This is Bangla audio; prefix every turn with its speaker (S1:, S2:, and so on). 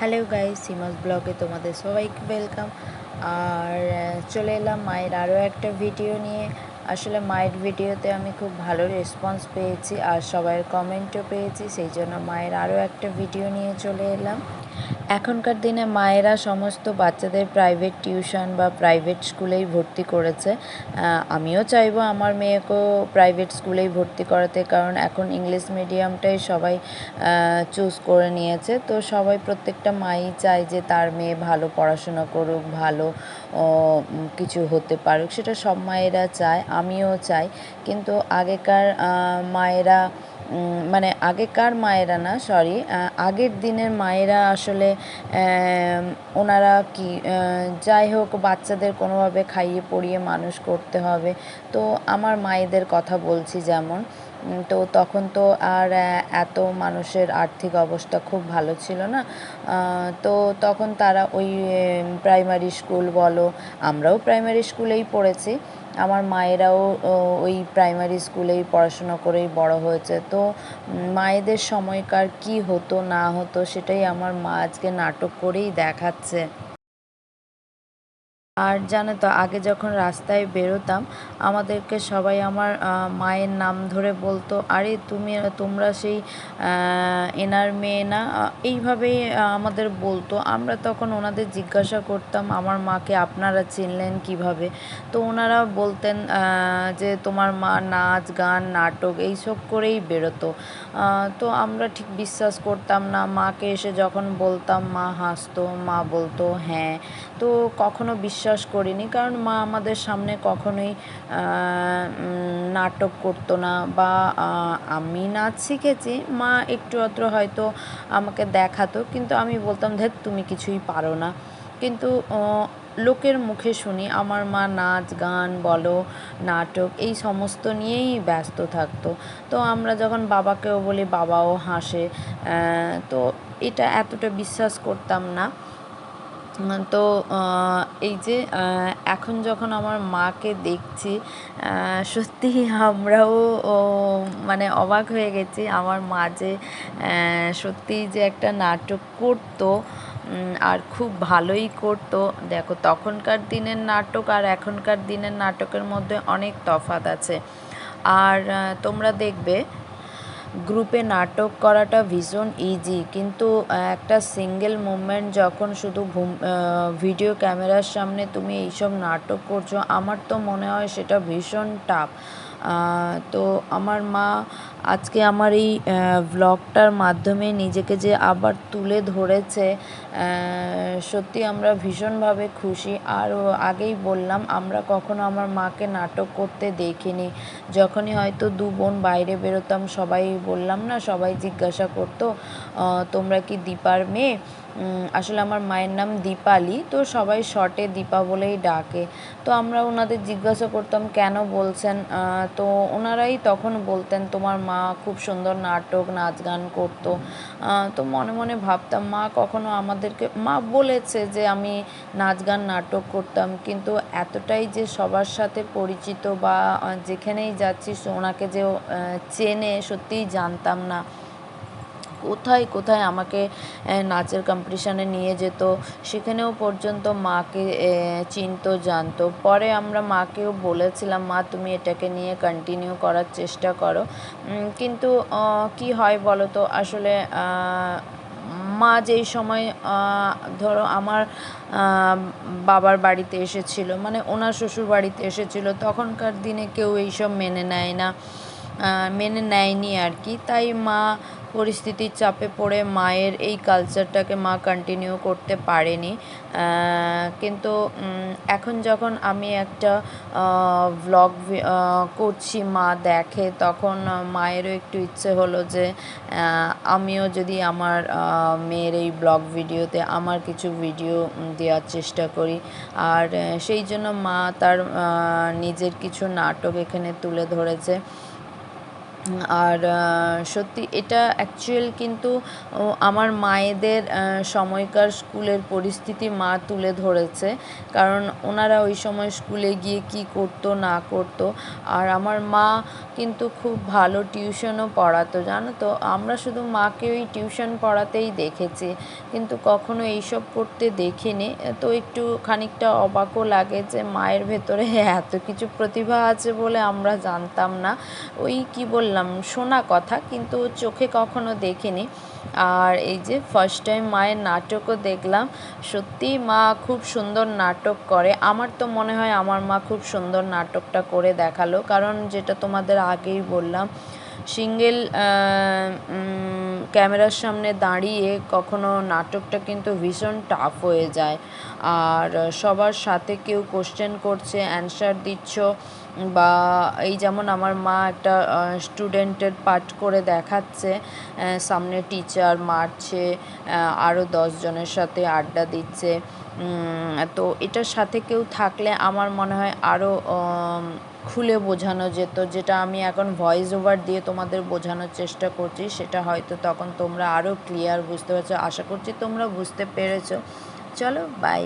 S1: হ্যালো গাইজ সিমাস ব্লগে তোমাদের সবাইকে ওয়েলকাম আর চলে এলাম মায়ের আরও একটা ভিডিও নিয়ে। আসলে মায়ের ভিডিওতে আমি খুব ভালো রেসপন্স পেয়েছি আর সবাইয়ের কমেন্টও পেয়েছি, সেই জন্য মায়ের আরও একটা ভিডিও নিয়ে চলে এলাম। এখনকার দিনে মায়েরা সমস্ত বাচ্চাদের প্রাইভেট টিউশন বা প্রাইভেট স্কুলেই ভর্তি করেছে। আমিও চাইব আমার মেয়েকেও প্রাইভেট স্কুলেই ভর্তি করাতে, কারণ এখন ইংলিশ মিডিয়ামটাই সবাই চুজ করে নিয়েছে। তো সবাই প্রত্যেকটা মাই চায় যে তার মেয়ে ভালো পড়াশোনা করুক, ভালো কিছু হতে পারুক, সেটা সব মায়েরা চায়, আমিও চাই। কিন্তু আগেকার মায়েরা মানে আগেকার মায়েরা না সরি আগের দিনের মায়েরা আসলে ওনারা কি যাই হোক বাচ্চাদের কোনোভাবে খাইয়ে পড়িয়ে মানুষ করতে হবে। তো আমার মায়েদের কথা বলছি যেমন তো তখন তো আর এত মানুষের আর্থিক অবস্থা খুব ভালো ছিল না। তো তখন তারা ওই প্রাইমারি স্কুল বলো, আমরাও প্রাইমারি স্কুলেই পড়েছি। আমার মায়েরাও ওই প্রাইমারি স্কুলেই পড়াশুনো করেই বড় হয়েছে। তো মায়েদের সময়কার কি হতো, না হতো, সেটাই আমার মা আজকে নাটক করেই দেখাচ্ছে। আর জানো তো, আগে যখন রাস্তায় বেরোতাম, আমাদেরকে সবাই আমার মায়ের নাম ধরে বলতো, আরে, তুমি, তোমরা সেই এনার মেয়ে না? এইভাবেই আমাদের বলতো। আমরা তখন ওনাদের জিজ্ঞাসা করতাম, আমার মাকে আপনারা চিনলেন কীভাবে? তো ওনারা বলতেন যে তোমার মা নাচ, গান, নাটক, এইসব করেই বেরোতো। তো আমরা ঠিক বিশ্বাস করতাম না, মাকে এসে যখন বলতাম, মা হাসতো, মা বলতো হ্যাঁ। তো কখনো বিশ্বাস করিনি। কারণ মা আমাদের সামনে কখনোই নাটক করতো না বা আমি নাচ শিখেছি। মা একটু আধটু হয়তো আমাকে দেখাতো, কিন্তু আমি বলতাম দেখ তুমি কিছুই পারো না। কিন্তু লোকের মুখে শুনি, আমার মা নাচ, গান, বলো, নাটক, এই সমস্ত নিয়েই ব্যস্ত থাকতো। তো আমরা যখন বাবাকেও বলি, বাবাও হাসে তো এটা এতটা বিশ্বাস করতাম না। তো এই যে এখন যখন আমার মাকে দেখছি আহ, সত্যি আমরাও মানে অবাক হয়ে গেছি। আমার মা যে সত্যিই যে একটা নাটক করতো আর খুব ভালোই করতো। দেখো তখনকার দিনের নাটক আর এখনকার দিনের নাটকের মধ্যে অনেক তফাৎ আছে। আর তোমরা দেখবে গ্রুপে নাটক করাটা ভীষণ ইজি কিন্তু একটা সিঙ্গেল মুভমেন্ট যখন শুধু ভিডিও ক্যামেরার সামনে তুমি এইসব নাটক করছ, আমার তো মনে হয় সেটা ভীষণ টাফ তো আমার মা আজকে আমার এই ভ্লগটার মাধ্যমে নিজেকে যে আবার তুলে ধরেছে সত্যি আমরা ভীষণভাবে খুশি। আর আগেই বললাম, আমরা কখনো আমার মাকে নাটক করতে দেখিনি। যখনই হয়তো দু বোন বাইরে বেরোতাম, সবাই বললাম, না, সবাই জিজ্ঞাসা করতো তোমরা কি দীপার মেয়ে? আসলে আমার মায়ের নাম দীপালি, তো সবাই শর্টে দীপা বলেই ডাকে। তো আমরা ওনাদের জিজ্ঞাসা করতাম, কেন বলছেন? তো ওনারাই তখন বলতেন, তোমার মা খুব সুন্দর নাটক, নাচ গান করতো। তো মনে মনে ভাবতাম, মা কখনো আমাদেরকে, মা বলেছে যে আমি নাচ গান, নাটক করতাম, কিন্তু এতটাই যে সবার সাথে পরিচিত বা যেখানেই যাচ্ছি ওনাকে যে চেনে, সত্যিই জানতাম না। কোথায় কোথায় আমাকে নাচের কম্পিটিশানে নিয়ে যেত, সেখানেও পর্যন্ত মাকে চিনতো, জানতো। পরে আমরা মাকেও বলেছিলাম, মা, তুমি এটাকে নিয়ে কন্টিনিউ করার চেষ্টা করো। কিন্তু কি হয় বলো তো আসলে মা যেই সময় ধরো আমার বাবার বাড়িতে এসেছিল মানে ওনার শ্বশুর বাড়িতে এসেছিল, তখনকার দিনে কেউ এইসব মেনে নেয় না মেনে নেয়নি আর কি। তাই মা পরিস্থিতির চাপে পড়ে মায়ের এই কালচারটাকে মা কন্টিনিউ করতে পারেনি। কিন্তু এখন যখন আমি একটা ভ্লগ করছি, মা দেখে, তখন মায়েরও একটু ইচ্ছে হলো যে আমিও যদি আমার মেয়ের এই ব্লগ ভিডিওতে আমার কিছু ভিডিও দেওয়ার চেষ্টা করি। আর সেই জন্য মা তার নিজের কিছু নাটক এখানে তুলে ধরেছে। আর সত্যি এটা অ্যাকচুয়াল কিন্তু আমার মায়েদের সময়কার স্কুলের পরিস্থিতি মা তুলে ধরেছে। কারণ ওনারা ওই সময় স্কুলে গিয়ে কি করতো, না করতো। আর আমার মা কিন্তু খুব ভালো টিউশনও পড়াতো, জানো তো? আমরা শুধু মাকে ওই টিউশন পড়াতেই দেখেছি। কিন্তু কখনো এইসব করতে দেখিনি। তো একটু খানিকটা অবাকও লাগে যে মায়ের ভেতরে এত কিছু প্রতিভা আছে বলে আমরা জানতাম না। ওই কি বললাম, শোনা কথা, কিন্তু চোখে কখনো দেখিনি। আর এই যে ফার্স্ট টাইম মায়ের নাটকও দেখলাম, সত্যি মা খুব সুন্দর নাটক করে। আমার তো মনে হয় আমার মা খুব সুন্দর নাটকটা করে দেখাল, কারণ যেটা তোমাদের আগেই বললাম সিঙ্গেল ক্যামেরার সামনে দাঁড়িয়ে কখনো নাটকটা কিন্তু ভীষণ টাফ হয়ে যায়। আর সবার সাথে কেউ কোশ্চেন করছে অ্যানসার দিচ্ছ বা এই যেমন আমার মা একটা স্টুডেন্টের পাঠ করে দেখাচ্ছে সামনে টিচার মারছে আরও দশজনের সাথে আড্ডা দিচ্ছে। তো এটার সাথে কেউ থাকলে আমার মনে হয় আরও খুলে বোঝানো যেত, যেটা আমি এখন ভয়েস ওভার দিয়ে তোমাদের বোঝানোর চেষ্টা করছি। সেটা হয়তো তখন তোমরা আরও ক্লিয়ার বুঝতে পারছ। আশা করছি তোমরা বুঝতে পেরেছ। চলো বাই